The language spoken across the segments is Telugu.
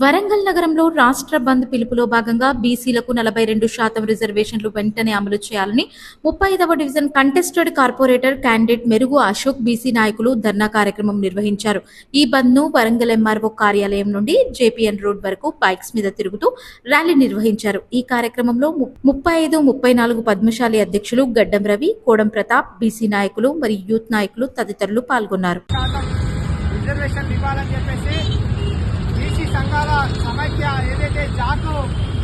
వరంగల్ నగరంలో రాష్ట్ర బంద్ పిలుపులో భాగంగా బీసీలకు నలభై రెండు శాతం రిజర్వేషన్లు వెంటనే అమలు చేయాలని ముప్పై ఐదవ డివిజన్ కంటెస్టెడ్ కార్పొరేటర్ క్యాండిడేట్ మెరుగు అశోక్ బీసీ నాయకులు ధర్నా కార్యక్రమం నిర్వహించారు. ఈ బంద్ను వరంగల్ ఎంఆర్ఓ కార్యాలయం నుండి జేపీఎన్ రోడ్ వరకు బైక్స్ మీద తిరుగుతూ ర్యాలీ నిర్వహించారు. ఈ కార్యక్రమంలో ముప్పై ఐదు ముప్పై నాలుగు పద్మశాలి అధ్యక్షులు గడ్డం రవి కోడం ప్రతాప్ బీసీ నాయకులు మరియు యూత్ నాయకులు తదితరులు పాల్గొన్నారు. రిజర్వేషన్ ఇవ్వాలని చెప్పేసి ఏదైతే జాకు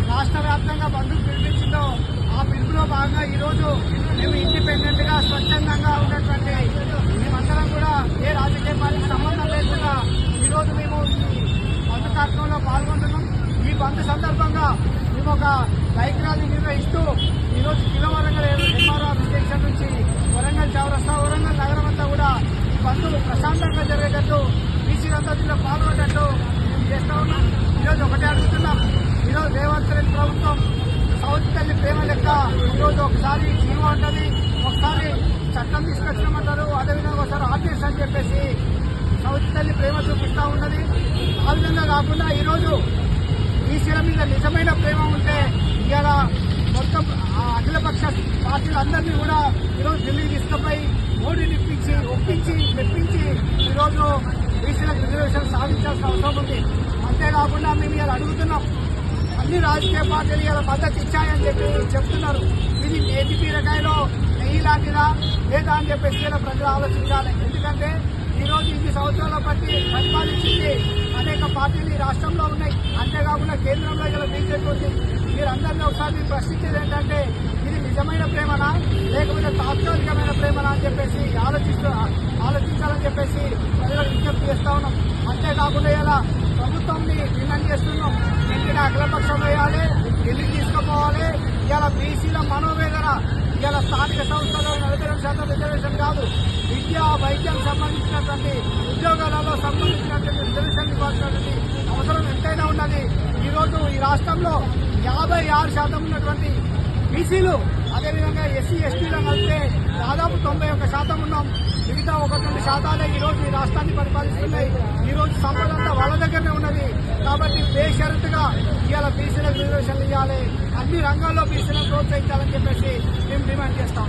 రాష్ట్ర వ్యాప్తంగా బంధుకు పిలిపించిందో ఆ పిలుపులో భాగంగా ఈరోజు మేము ఇండిపెండెంట్గా స్వచ్ఛందంగా ఉన్నటువంటి మేమందరం కూడా ఏ రాజకీయ పార్టీకి సంబంధం లేకుండా ఈరోజు మేము బంధు కార్యక్రమంలో పాల్గొంటున్నాం. ఈ బంధు సందర్భంగా మేము ఒక బైక్ ర్యాలీ నిర్వహిస్తూ ఈరోజు కిలో వరంగల్ ఎంఆర్ఆర్ స్టేషన్ నుంచి వరంగల్ చౌరస్తా వరంగల్ నగరం అంతా కూడా ఈ బంధువులు ప్రశాంతంగా జరిగేటట్టు బీసీలంతా దీనిలో పాల్గొనేటట్టు మేము చేస్తా ఉన్నాం. ఈరోజు ఒకటే అడుగుతున్నాం. ఈరోజు రేవంత్ రెడ్డి ప్రభుత్వం సౌత్ తల్లి ప్రేమ లెక్క ఈరోజు ఒకసారి జీవో అంటది ఒకసారి చట్టం తీసుకొచ్చినామంటారు అదేవిధంగా ఒకసారి ఆర్టీఎస్ అని చెప్పేసి సౌత్ తల్లి ప్రేమ చూపిస్తూ ఉన్నది. ఆ విధంగా కాకుండా ఈరోజు బీసీల మీద నిజమైన ప్రేమ ఉంటే ఇవాళ మొత్తం ఆ అఖిలపక్ష పార్టీలందరినీ కూడా ఈరోజు ఢిల్లీ తీసుకుపోయి మోడీని ఇప్పించి ఒప్పించి మెప్పించి ఈరోజు బీసీలకు రిజర్వేషన్ సాధించాల్సిన అవసరం ఉంది. అంతేకాకుండా మేము ఇలా అడుగుతున్నాం. అన్ని రాజకీయ పార్టీలు ఇలా మద్దతు ఇచ్చాయని చెప్పి చెప్తున్నారు. ఇది నేటి బీరకాయలో నెయ్యి లాంటిదా? లేదా అని చెప్పేసి ఇలా ప్రజలు ఆలోచించాలి. ఎందుకంటే ఈరోజు ఇన్ని సంవత్సరాల బట్టి పరిపాలించింది అనేక పార్టీలు ఈ రాష్ట్రంలో ఉన్నాయి. అంతేకాకుండా కేంద్రంలో ఇలా బీజేపీ ఉంది. మీరందరినీ ఒకసారి మేము ప్రశ్నించేది ఏంటంటే ఇది నిజమైన ప్రేమనా? లేకపోతే తాత్కాలికమైన ప్రేమనా అని చెప్పేసి ఆలోచిస్తూ ఆలోచించాలని చెప్పేసి ప్రజలకు చేస్తా ఉన్నాం. అంతేకాకుండా ఇలా ప్రభుత్వంని డిమాండ్ చేస్తున్నాం. వెంటనే అఖిలపక్షం వేయాలి ఢిల్లీ తీసుకుపోవాలి. ఇలా బీసీల మనోవేదన ఇలా స్థానిక సంస్థల్లో నలభై రెండు శాతం రిజర్వేషన్ కాదు. విద్య వైద్యం సంబంధించినటువంటి ఉద్యోగాలలో సంబంధించినటువంటి రిజర్వేషన్ ఇవ్వాల్సినటువంటి అవసరం ఎంతైనా ఉన్నది. ఈరోజు ఈ రాష్ట్రంలో యాభై ఆరు శాతం ఉన్నటువంటి బీసీలు అదేవిధంగా ఎస్సీ ఎస్టీలను కలిపితే దాదాపు తొంభై ఒక్క శాతం ఉన్నాం శాతాలే ఈ రోజు ఈ రాష్ట్రాన్ని పరిపాలిస్తున్నాయి. ఈ రోజు సంపద అంతా వాళ్ళ దగ్గరనే ఉన్నది. కాబట్టి బేషరతుగా ఇవాళ బీసీలకు రిజర్వేషన్లు ఇవ్వాలి. అన్ని రంగాల్లో బీసీలను ప్రోత్సహించాలని చెప్పేసి మేము డిమాండ్ చేస్తాం